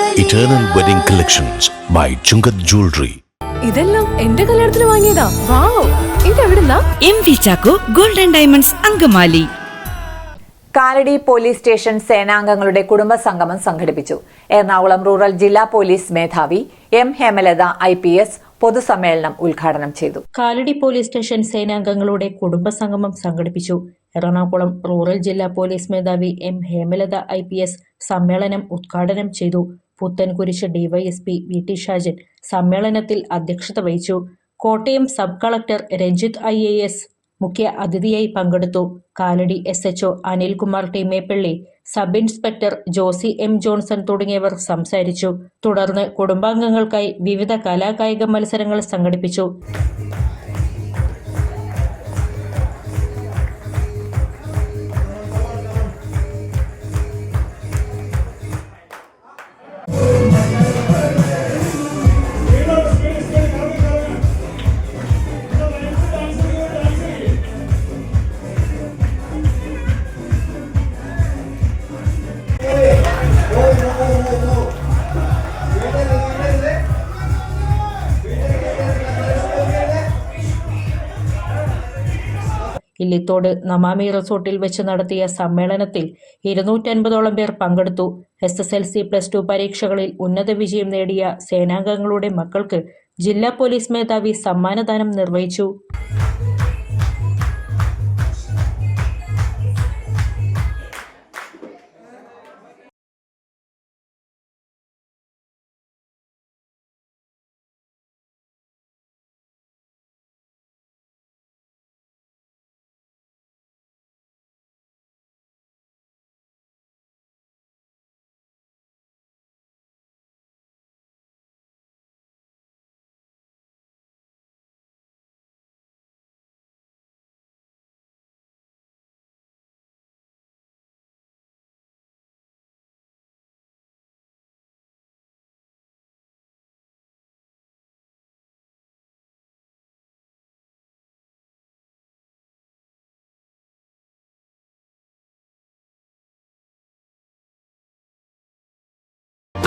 Eternal Wedding Collections by Chungath Jewelry. ഇതെല്ലാം എന്റെ കല്യാണത്തിന് വാങ്ങിയതാ. Wow ഇതെവിടുന്നാ? M V Chacko golden diamonds Angamaly. Kalady police station സേനാംഗങ്ങളുടെ കുടുംബ സംഗമം സംഘടിപ്പിച്ചു. എറണാകുളം റൂറൽ ജില്ലാ പോലീസ് മേധാവി M Hemalatha I P S പൊതുസമ്മേളനം ഉദ്ഘാടനം ചെയ്തു. കാലടി പോലീസ് സ്റ്റേഷൻ സേനാംഗങ്ങളുടെ കുടുംബ സംഗമം സംഘടിപ്പിച്ചു. എറണാകുളം റൂറൽ ജില്ലാ പോലീസ് മേധാവി M Hemalatha I P S സമ്മേളനം ഉദ്ഘാടനം ചെയ്തു. Puthenkurish DYSP V T Shajan സമ്മേളനത്തിൽ അധ്യക്ഷത വഹിച്ചു. Kottayam sub collector Ranjith I A S മുഖ്യ അതിഥിയായി പങ്കെടുത്തു. Kalady S H O Anilkumar ടീമേപ്പള്ളി sub inspector Josy M Johnson തുടങ്ങിയവർ സംസാരിച്ചു. തുടർന്ന് കുടുംബാംഗങ്ങൾക്കായി വിവിധ കലാകായിക മത്സരങ്ങൾ സംഘടിപ്പിച്ചു. ഇല്ലിത്തോട് നമാമി റിസോർട്ടിൽ വെച്ച് നടത്തിയ സമ്മേളനത്തിൽ ഇരുന്നൂറ്റൻപതോളം പേർ പങ്കെടുത്തു. S S L C plus two പരീക്ഷകളിൽ ഉന്നത വിജയം നേടിയ സേനാംഗങ്ങളുടെ മക്കൾക്ക് ജില്ലാ പോലീസ് മേധാവി സമ്മാനദാനം നിർവഹിച്ചു.